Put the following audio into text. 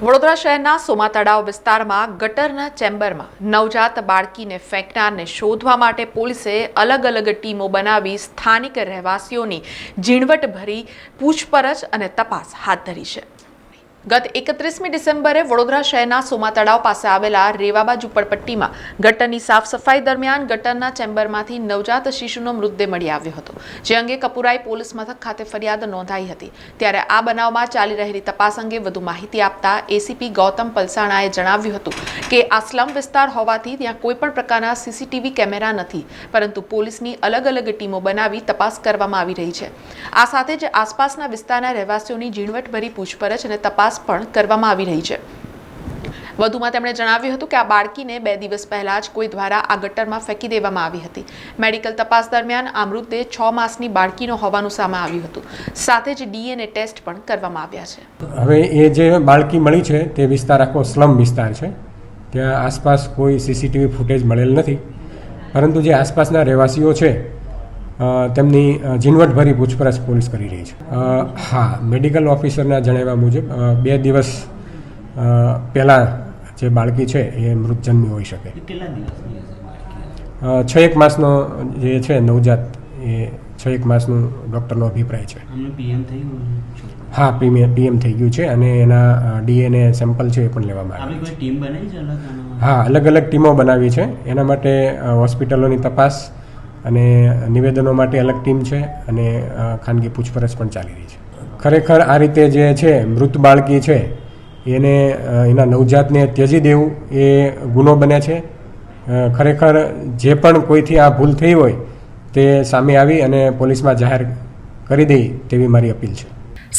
વડોદરા શહેરના સોમા તળાવ વિસ્તારમાં ગટરના ચેમ્બરમાં નવજાત બાળકીને ફેંકનારને શોધવા માટે પોલીસે અલગ અલગ ટીમો બનાવી સ્થાનિક રહેવાસીઓની ઝીણવટભરી પૂછપરછ અને તપાસ હાથ ધરી છે. ગત એકત્રીસમી ડિસેમ્બરે વડોદરા શહેરના સોમા તળાવ પાસે આવેલા રેવાબા ઝુંપડપટ્ટીમાં ગટરની સાફ સફાઈ દરમિયાન ગટરના ચેમ્બરમાંથી નવજાત શિશુનો મૃતદેહ મળી આવ્યો હતો, જે અંગે કપુરાઈ પોલીસ મથક ખાતે ફરિયાદ નોંધાઈ હતી. ત્યારે આ બનાવમાં ચાલી રહેલી તપાસ અંગે વધુ માહિતી આપતા એસીપી ગૌતમ પલસાણાએ જણાવ્યું હતું કે આ સ્લમ વિસ્તાર હોવાથી ત્યાં કોઈપણ પ્રકારના સીસીટીવી કેમેરા નથી, પરંતુ પોલીસની અલગ અલગ ટીમો બનાવી તપાસ કરવામાં આવી રહી છે. આ સાથે જ આસપાસના વિસ્તારના રહેવાસીઓની ઝીણવટભરી પૂછપરછ અને તપાસ પણ કરવામાં આવી રહી છે. વધુમાં તેમણે જણાવ્યું હતું કે આ બાળકીને બે દિવસ પહેલાં જ કોઈ દ્વારા આ ગટરમાં ફેંકી દેવામાં આવી હતી. મેડિકલ તપાસ દરમિયાન આ મૃતદેહ છ માસની બાળકીનો હોવાનું સામે આવ્યું હતું. સાથે જ ડીએનએ ટેસ્ટ પણ કરવામાં આવ્યા છે. હવે એ જે બાળકી મળી છે, તે વિસ્તાર આખો સ્લમ વિસ્તાર છે. ત્યાં આસપાસ કોઈ સીસીટીવી ફૂટેજ મળેલ નથી. પરંતુ જે આસપાસના રહેવાસીઓ છે તેમની ઝીણવટભરી પૂછપરછ પોલીસ કરી રહી છે. હા મેડિકલ ઓફિસરના જણાવ્યા મુજબ બે દિવસ પહેલાં જે બાળકી છે એ મૃત જન્મી હોઈ શકે. છ એક માસનો જે છે નવજાત એ છ એક માસનું ડૉક્ટરનો અભિપ્રાય છે. હા પીએમ પીએમ થઈ ગયું છે અને એના ડીએનએ સેમ્પલ છે એ પણ લેવામાં આવે હા અલગ અલગ ટીમો બનાવી છે. એના માટે હોસ્પિટલોની તપાસ અને નિવેદનો માટે અલગ ટીમ છે અને ખાનગી પૂછપરછ પણ ચાલી રહી છે. ખરેખર આ રીતે જે છે, મૃત બાળકી છે, એને એના નવજાતને ત્યજી દેવું એ ગુનો બને છે. ખરેખર જે પણ કોઈથી આ ભૂલ થઈ હોય તે સામે આવી અને પોલીસમાં જાહેર કરી દે તેવી મારી અપીલ છે.